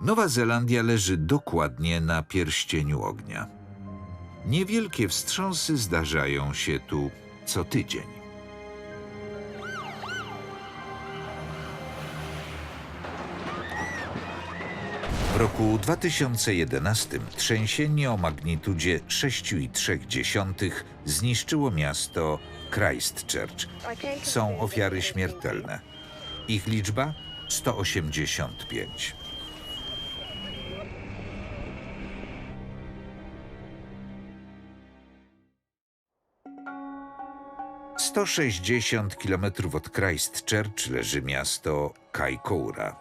Nowa Zelandia leży dokładnie na pierścieniu ognia. Niewielkie wstrząsy zdarzają się tu co tydzień. W roku 2011 trzęsienie o magnitudzie 6,3 zniszczyło miasto Christchurch. Są ofiary śmiertelne. Ich liczba 185. Sto sześćdziesiąt kilometrów od Christchurch leży miasto Kaikoura.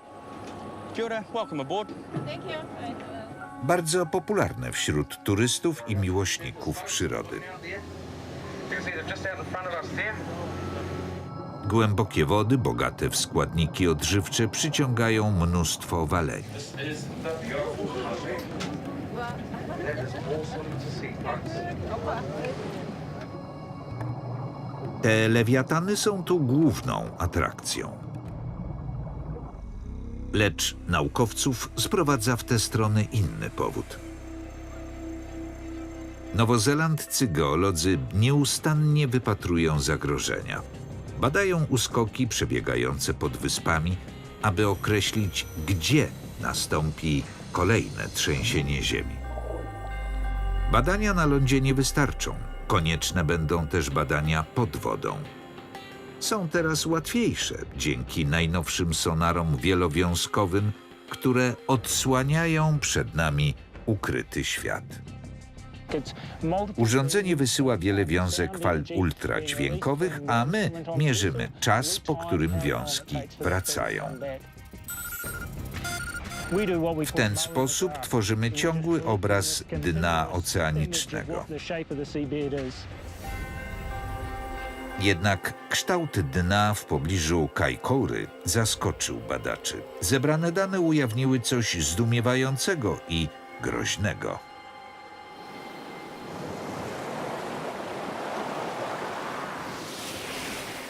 Bardzo popularne wśród turystów i miłośników przyrody. Głębokie wody, bogate w składniki odżywcze, przyciągają mnóstwo waleni. Te lewiatany są tu główną atrakcją. Lecz naukowców sprowadza w tę stronę inny powód. Nowozelandcy geolodzy nieustannie wypatrują zagrożenia. Badają uskoki przebiegające pod wyspami, aby określić, gdzie nastąpi kolejne trzęsienie ziemi. Badania na lądzie nie wystarczą. Konieczne będą też badania pod wodą. Są teraz łatwiejsze dzięki najnowszym sonarom wielowiązkowym, które odsłaniają przed nami ukryty świat. Urządzenie wysyła wiele wiązek fal ultradźwiękowych, a my mierzymy czas, po którym wiązki wracają. W ten sposób tworzymy ciągły obraz dna oceanicznego. Jednak kształt dna w pobliżu Kajkoury zaskoczył badaczy. Zebrane dane ujawniły coś zdumiewającego i groźnego.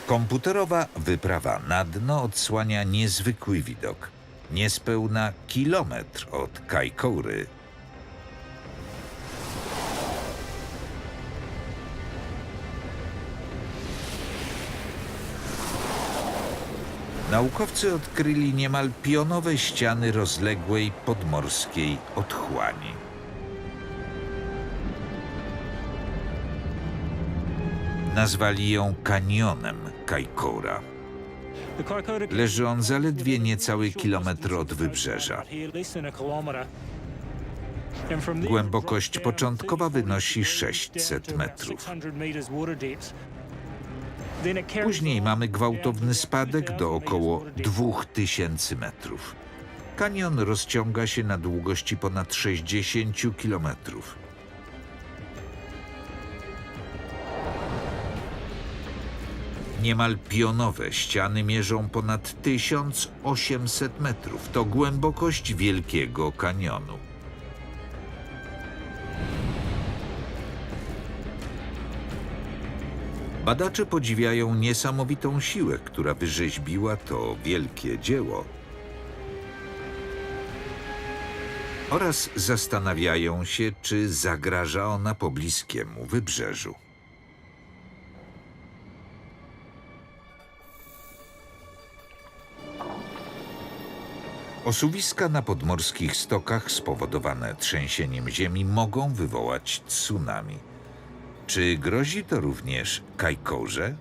Komputerowa wyprawa na dno odsłania niezwykły widok. Niespełna kilometr od Kajkoury Naukowcy odkryli niemal pionowe ściany rozległej podmorskiej otchłani. Nazwali ją kanionem Kajkoura. Leży on zaledwie niecały kilometr od wybrzeża. Głębokość początkowa wynosi 600 metrów. Później mamy gwałtowny spadek do około 2000 metrów. Kanion rozciąga się na długości ponad 60 kilometrów. Niemal pionowe ściany mierzą ponad 1800 metrów. To głębokość wielkiego kanionu. Badacze podziwiają niesamowitą siłę, która wyrzeźbiła to wielkie dzieło. Oraz zastanawiają się, czy zagraża ona pobliskiemu wybrzeżu. Osuwiska na podmorskich stokach spowodowane trzęsieniem ziemi mogą wywołać tsunami. Czy grozi to również Kajkorze?